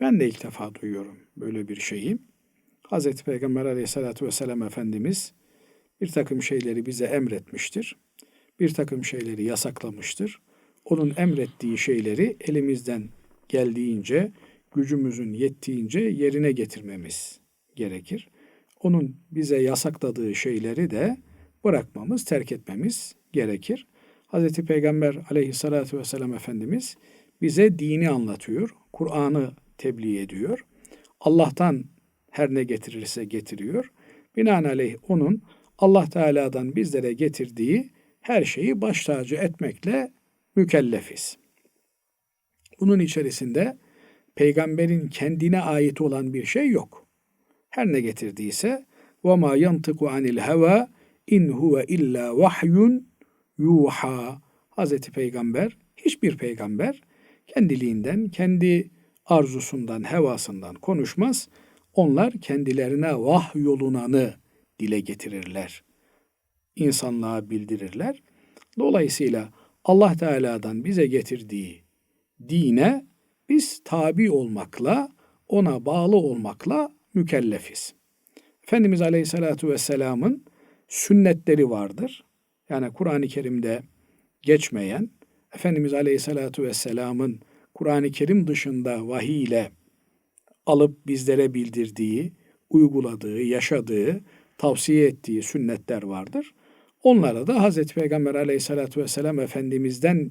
Ben de ilk defa duyuyorum böyle bir şeyi. Hazreti Peygamber aleyhissalatü vesselam Efendimiz bir takım şeyleri bize emretmiştir. Bir takım şeyleri yasaklamıştır. Onun emrettiği şeyleri elimizden geldiğince, gücümüzün yettiğince yerine getirmemiz gerekir. Onun bize yasakladığı şeyleri de bırakmamız, terk etmemiz gerekir. Hazreti Peygamber aleyhissalatü vesselam Efendimiz bize dini anlatıyor, Kur'an'ı tebliğ ediyor. Allah'tan her ne getirirse getiriyor. Binaenaleyh onun Allah Teala'dan bizlere getirdiği her şeyi baş tacı etmekle mükellefiz. Bunun içerisinde peygamberin kendine ait olan bir şey yok. Her ne getirdiyse ma yantiku anil heva in huve illa vahyun yuha. Hazreti Peygamber hiçbir peygamber kendiliğinden, kendi arzusundan, hevasından konuşmaz. Onlar kendilerine vah yolunanı dile getirirler. İnsanlığa bildirirler. Dolayısıyla Allah Teala'dan bize getirdiği dine biz tabi olmakla, ona bağlı olmakla mükellefiz. Efendimiz Aleyhisselatü Vesselam'ın sünnetleri vardır. Yani Kur'an-ı Kerim'de geçmeyen, Efendimiz Aleyhisselatü Vesselam'ın Kur'an-ı Kerim dışında vahiy ile alıp bizlere bildirdiği, uyguladığı, yaşadığı, tavsiye ettiği sünnetler vardır. Onlara da Hazreti Peygamber Aleyhisselatü Vesselam Efendimiz'den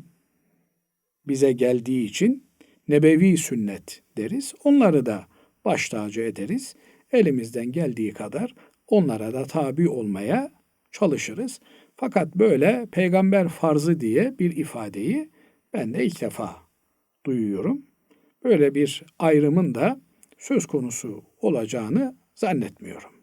bize geldiği için nebevi sünnet deriz. Onları da baş tacı ederiz. Elimizden geldiği kadar onlara da tabi olmaya çalışırız. Fakat böyle peygamber farzı diye bir ifadeyi ben de ilk defa duyuyorum. Böyle bir ayrımın da söz konusu olacağını zannetmiyorum.